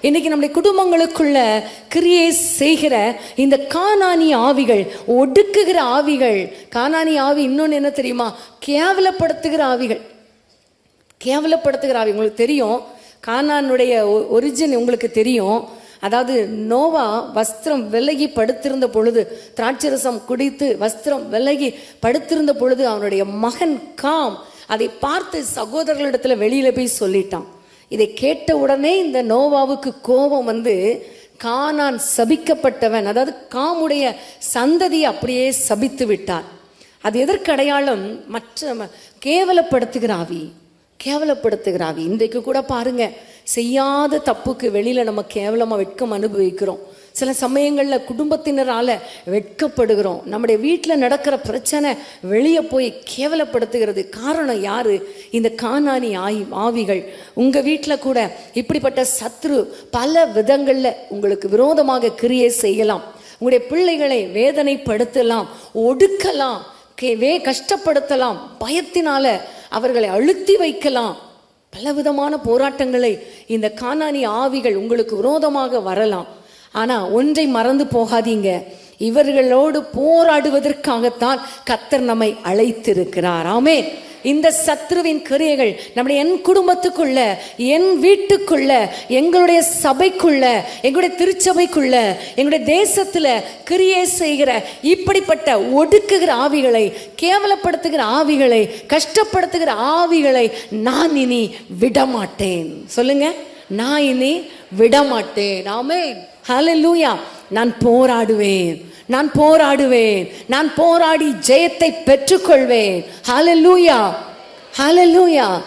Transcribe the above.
இன்னைக்கு நம்முடைய குடும்பங்களுக்குள்ள கிரியே செய்கிற இந்த காணாணி ஆவிகள் ஒடுக்குகிற ஆவிகள் காணாணி ஆவி இன்னொன்று என்ன தெரியுமா? கேவலப்படுத்துகிற ஆவிகள். கேவலப்படுத்துகிற ஆவி. உங்களுக்கு தெரியும் கானானுடைய ஒரிஜின் உங்களுக்கு தெரியும். அதாவது நோவா வஸ்திரம் விலகி படுத்திருந்த பொழுது திராட்சரசம் குடித்து வஸ்திரம் விலகி படுத்திருந்த பொழுது அவனுடைய மகன் காம் அதை பார்த்து சகோதரர்களிடத்துல வெளியில போய் சொல்லிட்டான். இதை கேட்ட உடனே இந்த நோவாவுக்கு கோபம் வந்து கானான் சபிக்கப்பட்டவன் அதாவது காமுடைய சந்ததியை அப்படியே சபித்து விட்டார். அது எதற்கடையாளம் மற்ற கேவலப்படுத்துகிறாவி கேவலப்படுத்துகிறாவி இன்றைக்கு கூட பாருங்க செய்யாத தப்புக்கு வெளியில நம்ம கேவலமா வெட்கம் அனுபவிக்கிறோம். சில சமயங்களில் குடும்பத்தினரால் வெட்கப்படுகிறோம் நம்முடைய வீட்டில் நடக்கிற பிரச்சனை வெளியே போய் கேவலப்படுத்துகிறது. காரணம் யாரு? இந்த காணாணி ஆய் ஆவிகள். உங்கள் வீட்டில் கூட இப்படிப்பட்ட சத்ரு பல விதங்களில் உங்களுக்கு விரோதமாக கிரியை செய்யலாம். உங்களுடைய பிள்ளைகளை வேதனைப்படுத்தலாம் ஒடுக்கலாம் வே கஷ்டப்படுத்தலாம் பயத்தினால அவர்களை அழுத்தி வைக்கலாம். பலவிதமான போராட்டங்களை இந்த காணாணி ஆவிகள் உங்களுக்கு விரோதமாக வரலாம். ஆனா ஒன்றை மறந்து போகாதீங்க. இவர்களோடு போராடுவதற்காகத்தான் கத்தர் நம்மை அழைத்திருக்கிறார். ஆமே இந்த சத்ருவின் கிரியைகள் நம்முடைய என் குடும்பத்துக்குள்ள என் வீட்டுக்குள்ள எங்களுடைய சபைக்குள்ள எங்களுடைய திருச்சபைக்குள்ள எங்களுடைய தேசத்துல கிரியை செய்கிற இப்படிப்பட்ட ஒடுக்குகிற ஆவிகளை கேவலப்படுத்துகிற ஆவிகளை கஷ்டப்படுத்துகிற ஆவிகளை நான் இனி விடமாட்டேன். சொல்லுங்க. நான் இனி விடமாட்டேன். ஆமே லூயா நான் போராடுவேன். நான் போராடுவேன். நான் போராடி ஜெயத்தை பெற்றுக்கொள்வேன். ஹalleluya லூயா